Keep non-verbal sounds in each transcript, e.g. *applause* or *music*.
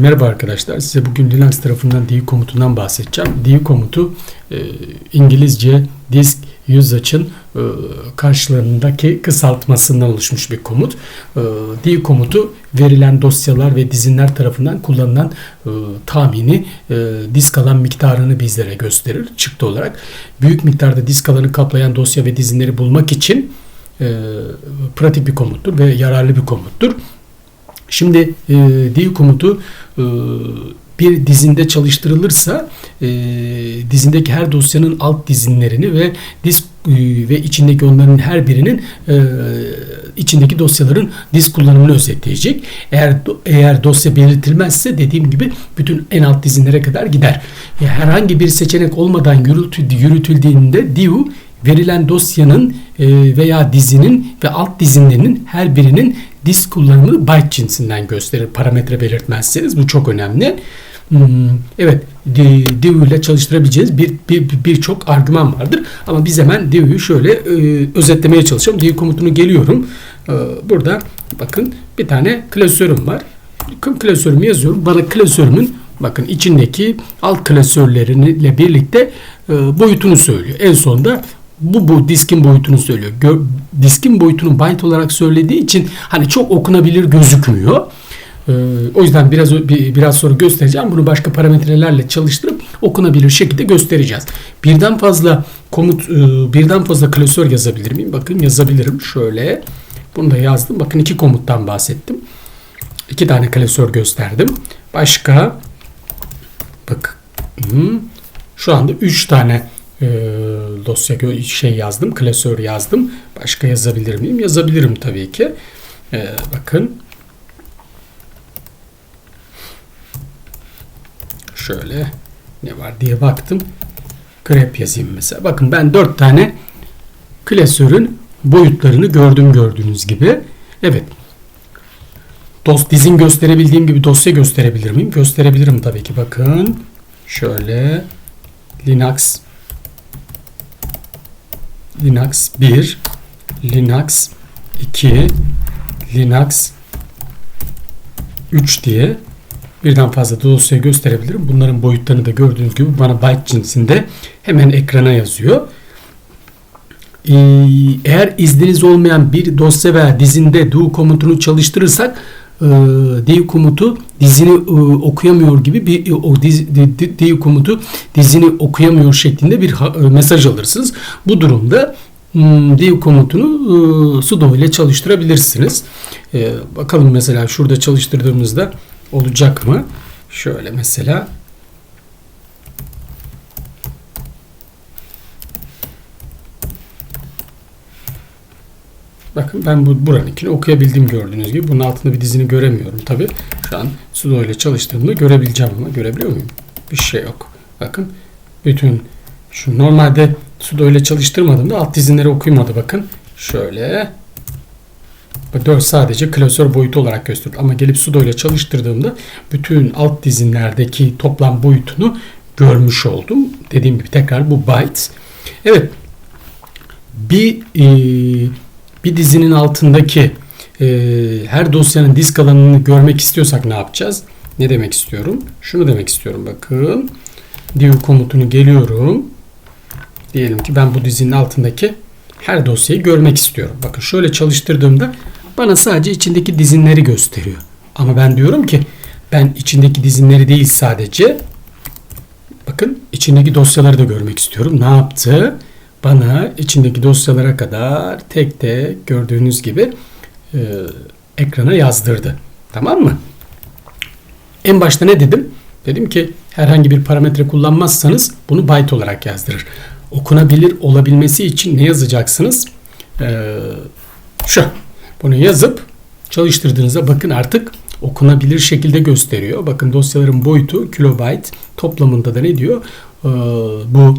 Merhaba arkadaşlar. Size bugün Linux tarafından DI komutundan bahsedeceğim. DI komutu e, İngilizce disk usage'ın e, karşılığındaki kısaltmasından oluşmuş bir komut. E, DI komutu verilen dosyalar ve dizinler tarafından kullanılan e, tahmini e, disk alan miktarını bizlere gösterir çıktı olarak. Büyük miktarda disk alanı kaplayan dosya ve dizinleri bulmak için e, pratik bir komuttur ve yararlı bir komuttur. Şimdi e, div komutu e, bir dizinde çalıştırılırsa e, dizindeki her dosyanın alt dizinlerini ve disk e, ve içindeki onların her birinin e, içindeki dosyaların disk kullanımını özetleyecek. Eğer eğer dosya belirtilmezse dediğim gibi bütün en alt dizinlere kadar gider. E, herhangi bir seçenek olmadan yürütüldüğünde div verilen dosyanın e, veya dizinin ve alt dizinlerinin her birinin disk kullanımını byte cinsinden gösterir. Parametre belirtmezseniz bu çok önemli. Hmm, evet, div ile çalıştırabileceğiniz bir birçok bir, argüman vardır. Ama biz hemen div'ü şöyle e, özetlemeye çalışacağım. Div komutunu geliyorum. E, burada bakın bir tane klasörüm var. Klasörümü yazıyorum. Bana klasörümün bakın içindeki alt klasörleriyle birlikte e, boyutunu söylüyor. En sonunda bu, bu diskin boyutunu söylüyor. Gör, diskin boyutunu byte olarak söylediği için hani çok okunabilir gözükmüyor. Ee, o yüzden biraz bir, biraz sonra göstereceğim. Bunu başka parametrelerle çalıştırıp okunabilir şekilde göstereceğiz. Birden fazla komut, e, birden fazla klasör yazabilir miyim? Bakın yazabilirim. Şöyle. Bunu da yazdım. Bakın iki komuttan bahsettim. İki tane klasör gösterdim. Başka bak şu anda üç tane e, dosya şey yazdım, klasör yazdım. Başka yazabilir miyim? Yazabilirim tabii ki. E, bakın. Şöyle ne var diye baktım. grep yazayım mesela. Bakın ben dört tane klasörün boyutlarını gördüm gördüğünüz gibi. Evet. Dos dizin gösterebildiğim gibi dosya gösterebilir miyim? Gösterebilirim tabii ki. Bakın. Şöyle Linux Linux 1, Linux 2, Linux 3 diye birden fazla dosya gösterebilirim. Bunların boyutlarını da gördüğünüz gibi bana byte cinsinde hemen ekrana yazıyor. Ee, eğer izniniz olmayan bir dosya veya dizinde do komutunu çalıştırırsak e, div komutu dizini e, okuyamıyor gibi bir o diz, div komutu dizini okuyamıyor şeklinde bir e, mesaj alırsınız. Bu durumda hmm, div komutunu sudo ile çalıştırabilirsiniz. Bakalım mesela şurada çalıştırdığımızda olacak mı? Şöyle mesela Bakın ben bu buranınkini okuyabildim gördüğünüz gibi. Bunun altında bir dizini göremiyorum tabi. Şu an sudo ile çalıştığımda görebileceğim ama görebiliyor muyum? Bir şey yok. Bakın bütün şu normalde sudo ile çalıştırmadığımda alt dizinleri okuymadı bakın. Şöyle 4 sadece klasör boyutu olarak gösteriyor. Ama gelip sudo ile çalıştırdığımda bütün alt dizinlerdeki toplam boyutunu görmüş oldum. Dediğim gibi tekrar bu byte. Evet. Bir e, bir dizinin altındaki e, her dosyanın disk alanını görmek istiyorsak ne yapacağız? Ne demek istiyorum? Şunu demek istiyorum bakın. Div komutunu geliyorum. Diyelim ki ben bu dizinin altındaki her dosyayı görmek istiyorum. Bakın şöyle çalıştırdığımda bana sadece içindeki dizinleri gösteriyor. Ama ben diyorum ki ben içindeki dizinleri değil sadece bakın içindeki dosyaları da görmek istiyorum. Ne yaptı? Bana içindeki dosyalara kadar tek tek gördüğünüz gibi e, ekrana yazdırdı. Tamam mı? En başta ne dedim? Dedim ki herhangi bir parametre kullanmazsanız bunu byte olarak yazdırır. Okunabilir olabilmesi için ne yazacaksınız? Ee, şu. Bunu yazıp çalıştırdığınızda bakın artık okunabilir şekilde gösteriyor. Bakın dosyaların boyutu kilobyte toplamında da ne diyor? Ee, bu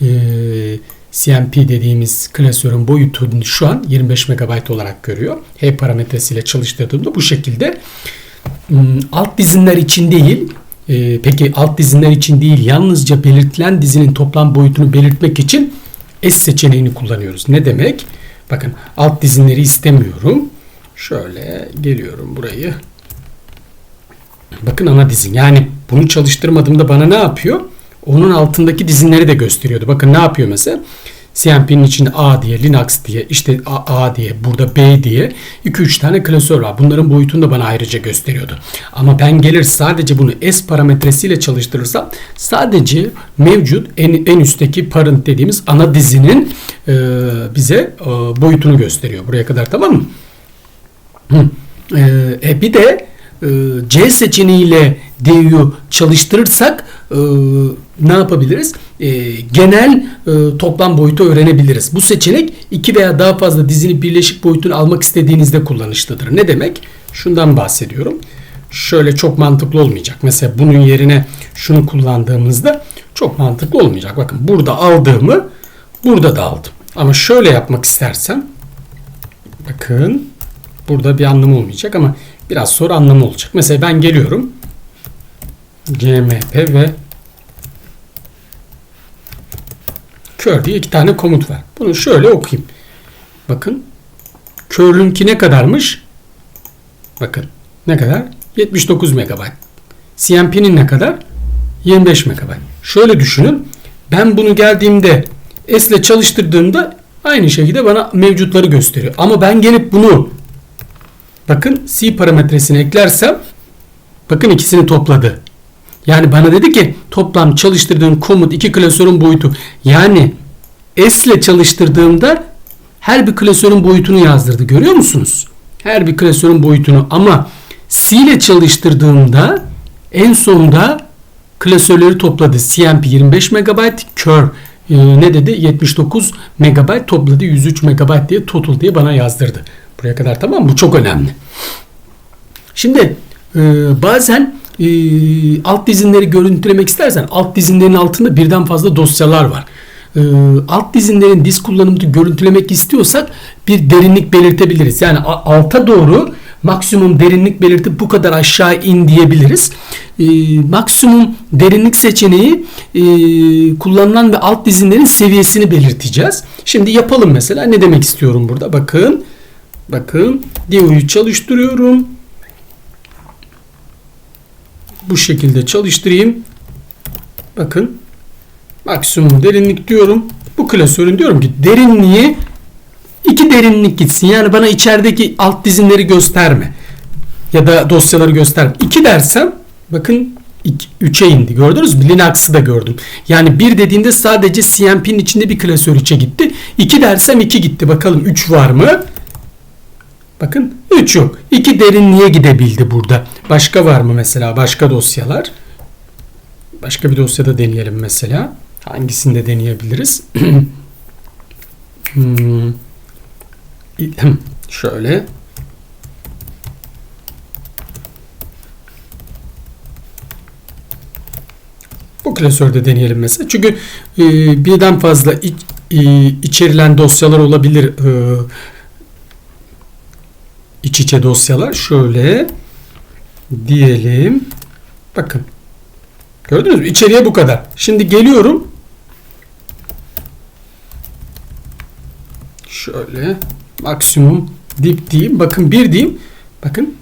e, CMP dediğimiz klasörün boyutunu şu an 25 MB olarak görüyor. H parametresiyle çalıştırdığımda bu şekilde hmm, alt dizinler için değil e, peki alt dizinler için değil yalnızca belirtilen dizinin toplam boyutunu belirtmek için S seçeneğini kullanıyoruz. Ne demek? Bakın alt dizinleri istemiyorum. Şöyle geliyorum burayı. Bakın ana dizin. Yani bunu çalıştırmadığımda bana ne yapıyor? Onun altındaki dizinleri de gösteriyordu. Bakın ne yapıyor mesela? CMP'nin içinde A diye, Linux diye, işte A, A diye, burada B diye 2-3 tane klasör var. Bunların boyutunu da bana ayrıca gösteriyordu. Ama ben gelir sadece bunu S parametresiyle çalıştırırsam sadece mevcut en, en üstteki parent dediğimiz ana dizinin e, bize e, boyutunu gösteriyor. Buraya kadar tamam mı? Hı. E, e, bir de e, C seçeneğiyle DU'yu çalıştırırsak e, ne yapabiliriz? E, genel e, toplam boyutu öğrenebiliriz. Bu seçenek iki veya daha fazla dizinin birleşik boyutunu almak istediğinizde kullanışlıdır. Ne demek? Şundan bahsediyorum. Şöyle çok mantıklı olmayacak. Mesela bunun yerine şunu kullandığımızda çok mantıklı olmayacak. Bakın burada aldığımı burada da aldım. Ama şöyle yapmak istersem bakın burada bir anlamı olmayacak ama biraz sonra anlamı olacak. Mesela ben geliyorum CMP ve kör diye iki tane komut var. Bunu şöyle okuyayım. Bakın körlünki ne kadarmış? Bakın ne kadar? 79 MB. CMP'nin ne kadar? 25 MB. Şöyle düşünün. Ben bunu geldiğimde S ile çalıştırdığımda aynı şekilde bana mevcutları gösteriyor. Ama ben gelip bunu bakın C parametresini eklersem bakın ikisini topladı. Yani bana dedi ki toplam çalıştırdığım komut iki klasörün boyutu. Yani S ile çalıştırdığımda her bir klasörün boyutunu yazdırdı. Görüyor musunuz? Her bir klasörün boyutunu ama C ile çalıştırdığımda en sonunda klasörleri topladı. CMP 25 MB, Kör e, ne dedi? 79 MB topladı 103 MB diye total diye bana yazdırdı. Buraya kadar tamam mı? Bu çok önemli. Şimdi e, bazen e, alt dizinleri görüntülemek istersen alt dizinlerin altında birden fazla dosyalar var. E, alt dizinlerin disk kullanımını görüntülemek istiyorsak bir derinlik belirtebiliriz. Yani alta doğru maksimum derinlik belirtip bu kadar aşağı in diyebiliriz. E, maksimum derinlik seçeneği e, kullanılan ve alt dizinlerin seviyesini belirteceğiz. Şimdi yapalım mesela. Ne demek istiyorum burada? Bakın. Bakın. DIO'yu çalıştırıyorum bu şekilde çalıştırayım. Bakın maksimum derinlik diyorum. Bu klasörün diyorum ki derinliği iki derinlik gitsin. Yani bana içerideki alt dizinleri gösterme. Ya da dosyaları gösterme. 2 dersem bakın 3'e indi. Gördünüz mü? Linux'ı da gördüm. Yani 1 dediğinde sadece CMP'nin içinde bir klasör içe gitti. 2 dersem 2 gitti. Bakalım 3 var mı? Bakın 3 yok. 2 derinliğe gidebildi burada. Başka var mı mesela? Başka dosyalar. Başka bir dosyada deneyelim mesela. Hangisinde deneyebiliriz? *clears throat* hmm. *clears throat* Şöyle. Bu klasörde deneyelim mesela. Çünkü e, birden fazla iç, e, içerilen dosyalar olabilir. E, iç içe dosyalar. Şöyle diyelim. Bakın. Gördünüz mü? İçeriye bu kadar. Şimdi geliyorum. Şöyle maksimum dip diyeyim. Bakın bir diyeyim. Bakın.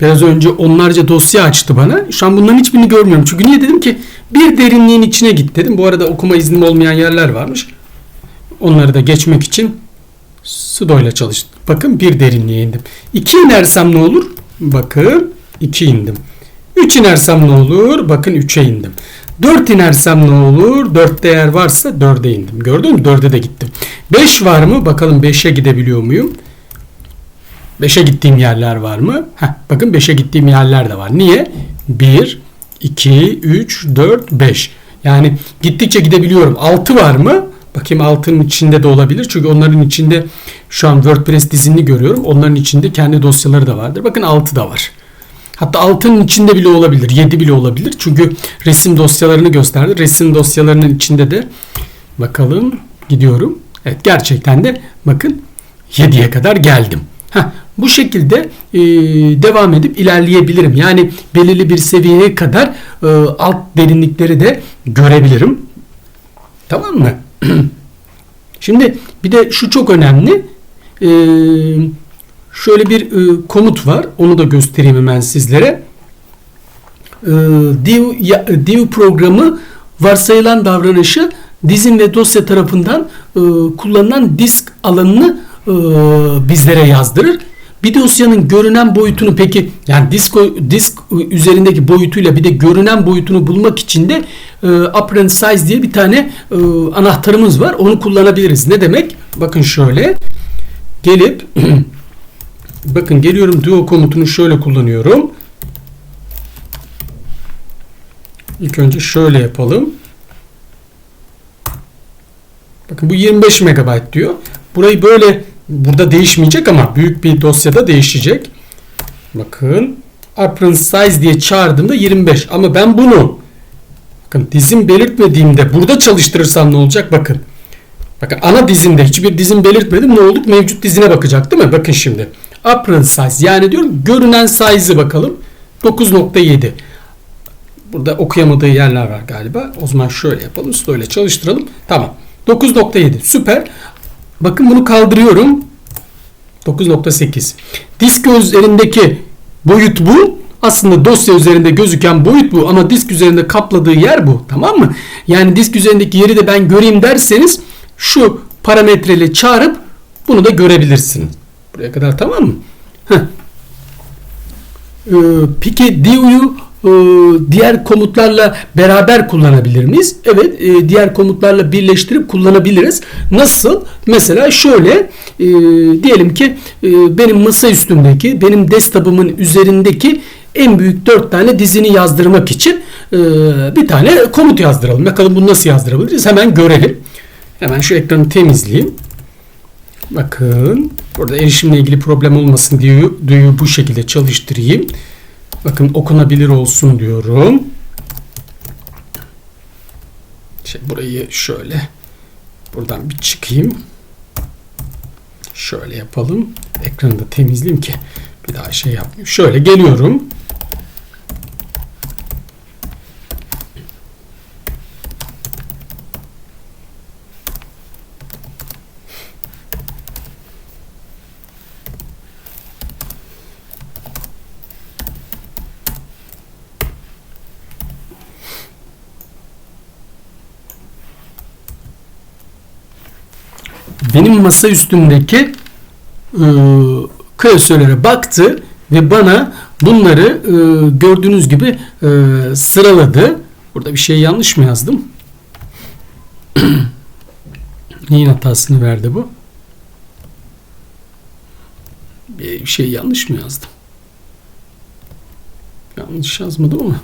Biraz önce onlarca dosya açtı bana. Şu an bunların hiçbirini görmüyorum. Çünkü niye dedim ki bir derinliğin içine git dedim. Bu arada okuma iznim olmayan yerler varmış. Onları da geçmek için sudo ile çalıştım. Bakın bir derinliğe indim. 2 inersem ne olur? Bakın 2 indim. 3 inersem ne olur? Bakın 3'e indim. 4 inersem ne olur? 4 değer varsa 4'e indim. Gördün mü? 4'e de gittim. 5 var mı? Bakalım 5'e gidebiliyor muyum? 5'e gittiğim yerler var mı? Heh, bakın 5'e gittiğim yerler de var. Niye? 1, 2, 3, 4, 5. Yani gittikçe gidebiliyorum. 6 var mı? Bakayım altının içinde de olabilir. Çünkü onların içinde şu an WordPress dizinini görüyorum. Onların içinde kendi dosyaları da vardır. Bakın altı da var. Hatta altının içinde bile olabilir. 7 bile olabilir. Çünkü resim dosyalarını gösterdi. Resim dosyalarının içinde de bakalım gidiyorum. Evet gerçekten de bakın 7'ye kadar geldim. Heh, bu şekilde e, devam edip ilerleyebilirim. Yani belirli bir seviyeye kadar e, alt derinlikleri de görebilirim. Tamam mı? *clears throat* Şimdi bir de şu çok önemli. Ee, şöyle bir e, komut var. Onu da göstereyim hemen sizlere. e, div, div programı varsayılan davranışı dizin ve dosya tarafından e, kullanılan disk alanını e, bizlere yazdırır. Bir dosyanın görünen boyutunu peki yani disk, disk üzerindeki boyutuyla bir de görünen boyutunu bulmak için de e, apparent size diye bir tane e, anahtarımız var. Onu kullanabiliriz. Ne demek? Bakın şöyle gelip *clears throat* bakın geliyorum duo komutunu şöyle kullanıyorum. İlk önce şöyle yapalım. Bakın bu 25 MB diyor. Burayı böyle burada değişmeyecek ama büyük bir dosyada değişecek. Bakın apparent size diye çağırdığımda 25 ama ben bunu bakın dizim belirtmediğimde burada çalıştırırsam ne olacak bakın. Bakın ana dizinde hiçbir dizim belirtmedim ne olduk mevcut dizine bakacak değil mi? Bakın şimdi apparent size yani diyorum görünen size'ı bakalım 9.7 Burada okuyamadığı yerler var galiba. O zaman şöyle yapalım. Öyle çalıştıralım. Tamam. 9.7 süper. Bakın bunu kaldırıyorum. 9.8. Disk üzerindeki boyut bu. Aslında dosya üzerinde gözüken boyut bu ama disk üzerinde kapladığı yer bu. Tamam mı? Yani disk üzerindeki yeri de ben göreyim derseniz şu parametreyle çağırıp bunu da görebilirsiniz. Buraya kadar tamam mı? Ee, peki DU'yu diğer komutlarla beraber kullanabilir miyiz? Evet, e, diğer komutlarla birleştirip kullanabiliriz. Nasıl? Mesela şöyle e, diyelim ki e, benim masa üstümdeki, benim desktop'ımın üzerindeki en büyük 4 tane dizini yazdırmak için bir tane komut yazdıralım. Bakalım bunu nasıl yazdırabiliriz? Hemen görelim. Hemen şu ekranı temizleyeyim. Bakın burada erişimle ilgili problem olmasın diye duyu bu şekilde çalıştırayım. Bakın okunabilir olsun diyorum. Şey, burayı şöyle buradan bir çıkayım. Şöyle yapalım. Ekranı da temizleyeyim ki bir daha şey yapmayayım. Şöyle geliyorum. Benim masa üstümdeki e, klasörlere baktı ve bana bunları e, gördüğünüz gibi e, sıraladı. Burada bir şey yanlış mı yazdım? *clears throat* Neyin hatasını verdi bu? Bir şey yanlış mı yazdım? Yanlış yazmadım ama.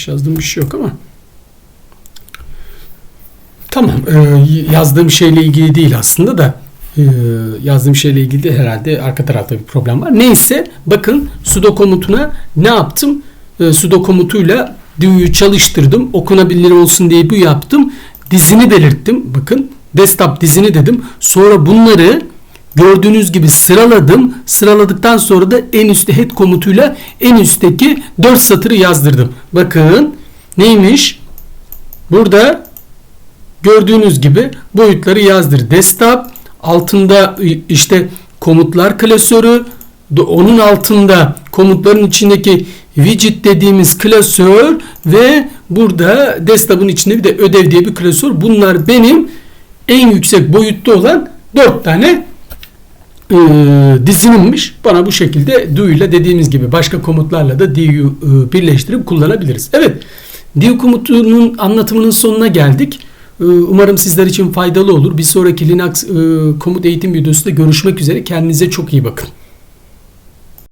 Yanlış yazdığım bir şey yok ama. Tamam. e, yazdığım şeyle ilgili değil aslında da e, yazdığım şeyle ilgili de herhalde arka tarafta bir problem var. Neyse bakın sudo komutuna ne yaptım? E, sudo komutuyla Du'yu çalıştırdım. Okunabilir olsun diye bu yaptım. Dizini belirttim. Bakın desktop dizini dedim. Sonra bunları gördüğünüz gibi sıraladım. Sıraladıktan sonra da en üstte head komutuyla en üstteki 4 satırı yazdırdım. Bakın neymiş? Burada gördüğünüz gibi boyutları yazdır. Desktop altında işte komutlar klasörü onun altında komutların içindeki widget dediğimiz klasör ve burada desktop'un içinde bir de ödev diye bir klasör. Bunlar benim en yüksek boyutta olan 4 tane e, dizinimmiş. Bana bu şekilde do ile dediğimiz gibi başka komutlarla da do'yu e, birleştirip kullanabiliriz. Evet. Do komutunun anlatımının sonuna geldik. E, umarım sizler için faydalı olur. Bir sonraki Linux e, komut eğitim videosunda görüşmek üzere. Kendinize çok iyi bakın.